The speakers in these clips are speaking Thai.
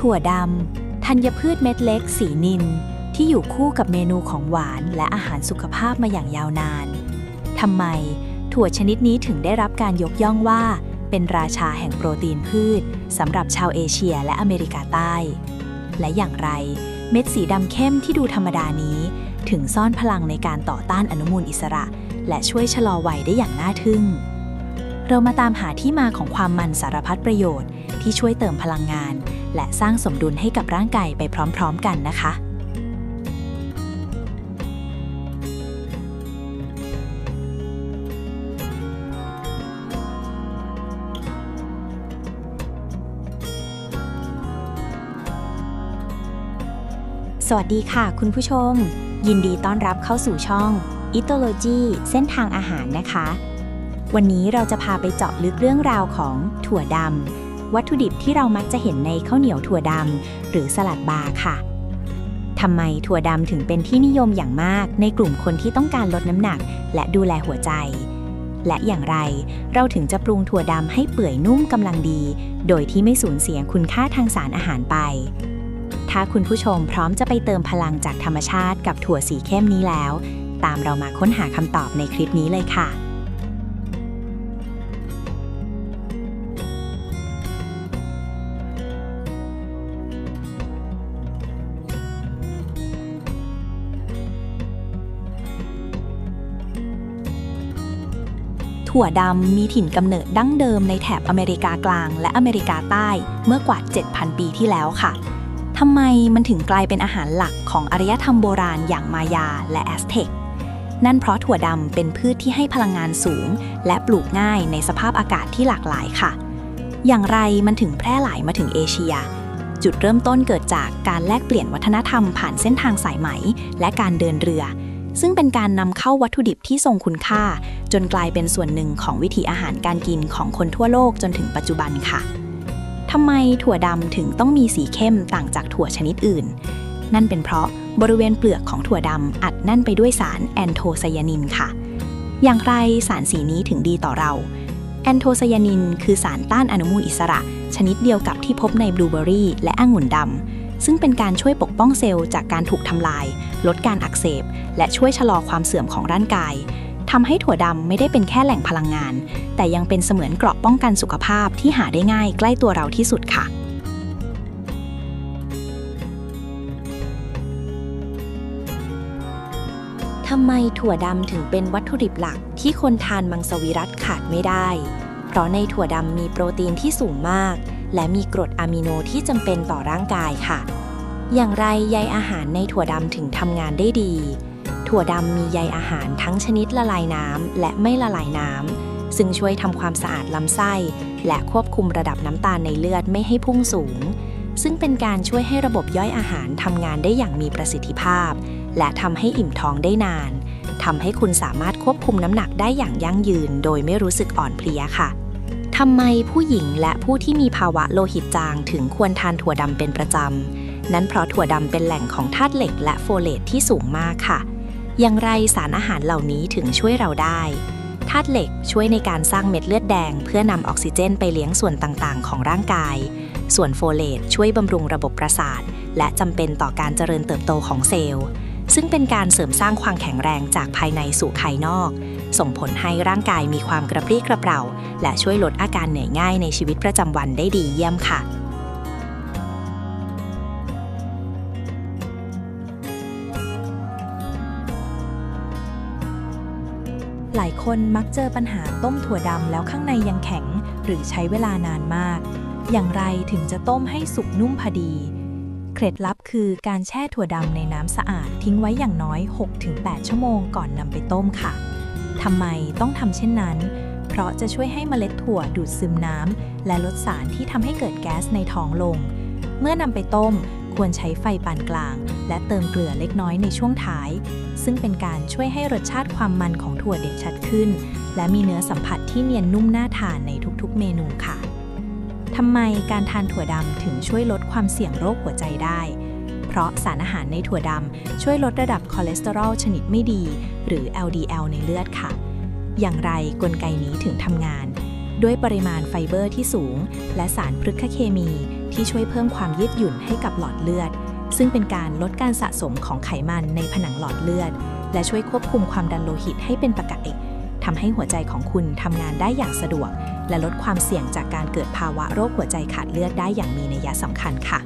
ถั่วดำธัญพืชเม็ดเล็ก สีนิน ที่อยู่คู่กับเมนูของหวานและอาหารสุขภาพมาอย่างยาวนานทำไม ถั่วชนิดนี้ถึงได้รับการยกย่องว่า เป็นราชาแห่งโปรตีนพืชสำหรับชาวเอเชียและอเมริกาใต้ และอย่างไร เม็ดสีดำเข้มที่ดูธรรมดานี้ ถึงซ่อนพลังในการต่อต้านอนุมูลอิสระ และช่วยชะลอวัยได้อย่างน่าทึ่ง เรามาตามหาที่มาของความมันสารพัดประโยชน์ ที่ช่วยเติมพลังงาน และสร้างสมดุลให้กับร่างกายไปพร้อมๆกันนะคะ สวัสดีค่ะคุณผู้ชม ยินดีต้อนรับเข้าสู่ช่อง e t o l o g y เส้นทางอาหารนะคะ วันนี้เราจะพาไปเจาะลึกเรื่องราวของถั่วดำวัตถุดิบที่เรามักจะเห็นในข้าวเหนียวถั่วดำหรือสลัดบาร์ค่ะทำไมถั่วดำถึงเป็นที่นิยมอย่างมากในกลุ่มคนที่ต้องการลดน้ำหนัก และดูแลหัวใจ และอย่างไรเราถึงจะปรุงถั่วดำให้เปื่อยนุ่มกำลังดี โดยที่ไม่สูญเสียคุณค่าทางสารอาหารไป ถ้าคุณผู้ชมพร้อมจะไปเติมพลังจากธรรมชาติกับถั่วสีเข้มนี้แล้ว ตามเรามาค้นหาคำตอบในคลิปนี้เลยค่ะ ถั่วดำมีถิ่นกำเนิดดั้งเดิมในแถบอเมริกากลาง และอเมริกาใต้เมื่อกว่า 7,000 ปีที่แล้วค่ะทำไมมันถึงกลายเป็นอาหารหลักของอารยธรรมโบราณอย่างมายาและแอสเท็กนั่นเพราะถั่วดำเป็นพืชที่ให้พลังงานสูง และปลูกง่ายในสภาพอากาศที่หลากหลายค่ะ อย่างไรมันถึงแพร่หลายมาถึงเอเชีย จุดเริ่มต้นเกิดจากการแลกเปลี่ยนวัฒนธรรมผ่านเส้นทางสายไหม และการเดินเรือ ซึ่งเป็นการนำเข้าวัตถุดิบที่ทรงคุณค่า จนกลายเป็นส่วนหนึ่งของวิถีอาหารการกินของคนทั่วโลกจนถึงปัจจุบันค่ะทำไมถั่วดำถึงต้องมีสีเข้มต่างจากถั่วชนิดอื่น นั่นเป็นเพราะบริเวณเปลือกของถั่วดำอัดแน่นไปด้วยสารแอนโทไซยานินค่ะ อย่างไรสารสีนี้ถึงดีต่อเรา แอนโทไซยานิน คือสารต้านอนุมูลอิสระ ชนิดเดียวกับที่พบในบลูเบอรี่และองุ่นดำซึ่งเป็นการช่วยปกป้องเซลล์จากการถูกทำลาย ลดการอักเสบ และช่วยชะลอความเสื่อมของร่างกายทำให้ถั่วดำไม่ได้เป็นแค่แหล่งพลังงาน แต่ยังเป็นเสมือนเกราะป้องกันสุขภาพที่หาได้ง่ายใกล้ตัวเราที่สุดค่ะ ทำไมถั่วดำถึงเป็นวัตถุดิบหลักที่คนทานมังสวิรัตขาดไม่ได้ เพราะในถั่วดำมีโปรตีนที่สูงมาก และมีกรดอะมิโนที่จำเป็นต่อร่างกายค่ะ อย่างไรใยอาหารในถั่วดำถึงทำงานได้ดี ถั่วดำมีใยอาหารทั้งชนิดละลายน้ำและไม่ละลายน้ำ ซึ่งช่วยทำความสะอาดลำไส้ และควบคุมระดับน้ำตาลในเลือดไม่ให้พุ่งสูง ซึ่งเป็นการช่วยให้ระบบย่อยอาหารทำงานได้อย่างมีประสิทธิภาพ และทำให้อิ่มท้องได้นานทำให้คุณสามารถควบคุมน้ำหนักได้อย่างยั่งยืน โดยไม่รู้สึกอ่อนเพลียค่ะทำไมผู้หญิงและผู้ที่มีภาวะโลหิตจางถึงควรทานถั่วดำเป็นประจำ นั้นเพราะถั่วดำเป็นแหล่งของธาตุเหล็กและโฟเลตที่สูงมากค่ะ อย่างไรสารอาหารเหล่านี้ถึงช่วยเราได้ธาตุเหล็กช่วยในการสร้างเม็ดเลือดแดง เพื่อนำออกซิเจนไปเลี้ยงส่วนต่างๆ ของร่างกาย ส่วนโฟเลตช่วยบำรุงระบบประสาท และจำเป็นต่อการเจริญเติบโตของเซลล์ ซึ่งเป็นการเสริมสร้างความแข็งแรงจากภายในสู่ภายนอก ส่งผลให้ร่างกายมีความกระปรี้กระเปร่า และช่วยลดอาการเหนื่อยง่ายในชีวิตประจำวันได้ดีเยี่ยมค่ะ ลายคนมักเจอปัญหาต้มถั่วดำแล้วข้างในยังแข็ง หรือใช้เวลานานมาก อย่างไรถึงจะต้มให้สุกนุ่มพอดี เคล็ดลับคือการแช่ถั่วดำในน้ำสะอาดทิ้งไว้อย่างน้อย 6-8 ชั่วโมงก่อนนำไปต้มค่ะทำไมต้องทำเช่นนั้น เพราะจะช่วยให้เมล็ดถั่วดูดซึมน้ำและลดสารที่ทำให้เกิดแก๊สในท้องลง เมื่อนำไปต้ม ควรใช้ไฟปานกลาง และเติมเกลือเล็กน้อยในช่วงท้าย ซึ่งเป็นการช่วยให้รสชาติความมันของถั่วเด่นชัดขึ้น และมีเนื้อสัมผัสที่เนียนนุ่มน่าทานในทุกๆ เมนูค่ะทำไมการทานถั่วดำถึงช่วยลดความเสี่ยงโรคหัวใจได้ เพราะสารอาหารในถั่วดำช่วยลดระดับคอเลสเตอรอลชนิดไม่ดี หรือ LDL ในเลือดค่ะ อย่างไรกลไกนี้ถึงทำงาน ด้วยปริมาณไฟเบอร์ที่สูง และสารพฤกษเคมี ที่ช่วยเพิ่มความยืดหยุ่นให้กับหลอดเลือด ซึ่งเป็นการลดการสะสมของไขมันในผนังหลอดเลือด และช่วยควบคุมความดันโลหิตให้เป็นปกติทำให้หัวใจของคุณทำงานได้อย่างสะดวก และลดความเสี่ยงจากการเกิดภาวะโรคหัวใจขาดเลือดได้อย่างมีนัยสำคัญค่ะ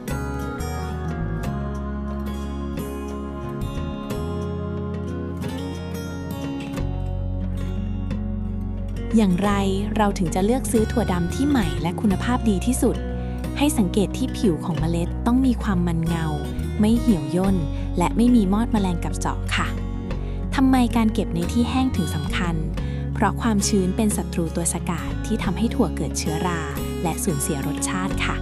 อย่างไรเราถึงจะเลือกซื้อถั่วดำที่ใหม่และคุณภาพดีที่สุด ให้สังเกตที่ผิวของเมล็ดต้องมีความมันเงา ไม่เหี่ยวย่น และไม่มีมอดแมลงกับเจาะค่ะทำไมการเก็บในที่แห้งถึงสำคัญ เพราะความชื้นเป็นศัตรูตัวสกัดที่ทำให้ถั่วเกิดเชื้อรา และสูญเสียรสชาติค่ะ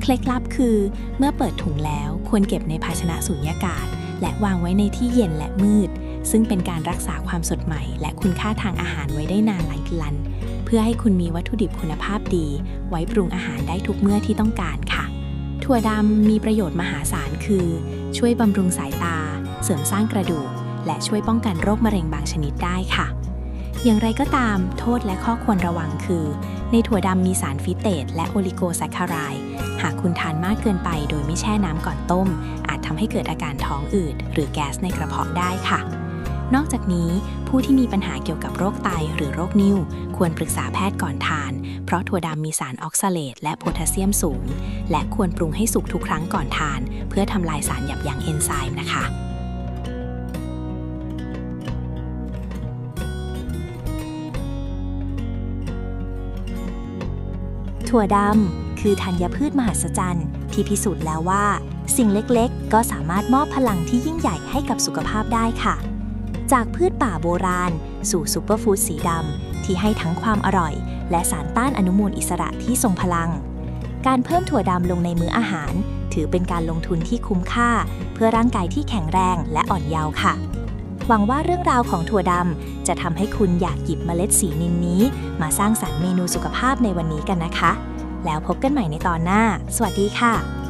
เคล็ดลับคือ เมื่อเปิดถุงแล้วควรเก็บในภาชนะสูญญากาศ และวางไว้ในที่เย็นและมืด ซึ่งเป็นการรักษาความสดใหม่ และคุณค่าทางอาหารไว้ได้นานหลายลัน เพื่อให้คุณมีวัตถุดิบคุณภาพดี ไว้ปรุงอาหารได้ทุกเมื่อที่ต้องการค่ะ ถั่วดำมีประโยชน์มหาศาลคือ ช่วยบำรุงสายตา เสริมสร้างกระดูก และช่วยป้องกันโรคมะเร็งบางชนิดได้ค่ะ อย่างไรก็ตามโทษและข้อควรระวังคือ ในถั่วดำมีสารฟิเตตและโอลิโกแซคคารายหากคุณทานมากเกินไปโดยไม่แช่น้ำก่อนต้ม อาจทำให้เกิดอาการท้องอืด หรือแก๊สในกระเพาะได้ค่ะ นอกจากนี้ผู้ที่มีปัญหาเกี่ยวกับโรคไตหรือโรคนิ่ว ควรปรึกษาแพทย์ก่อนทาน เพราะถั่วดำมีสารออกซาเลตและโพแทสเซียมสูง และควรปรุงให้สุกทุกครั้งก่อนทาน เพื่อทำลายสารหยับยั้งเอนไซม์นะคะถั่วดำคือธัญพืชมหัศจรรย์ที่พิสูจน์แล้วว่า สิ่งเล็กๆ ก็สามารถมอบพลังที่ยิ่งใหญ่ให้กับสุขภาพได้ค่ะ จากพืชป่าโบราณ สู่ซูเปอร์ฟู้ดสีดำ ที่ให้ทั้งความอร่อย และสารต้านอนุมูลอิสระที่ทรงพลัง การเพิ่มถั่วดำลงในมื้ออาหาร ถือเป็นการลงทุนที่คุ้มค่า เพื่อร่างกายที่แข็งแรงและอ่อนเยาว์ค่ะ หวังว่าเรื่องราวของถั่วดำจะทำให้คุณอยากหยิบเมล็ดสีนินนี้ มาสร้างสรรค์เมนูสุขภาพในวันนี้กันนะคะ แล้วพบกันใหม่ในตอนหน้า สวัสดีค่ะ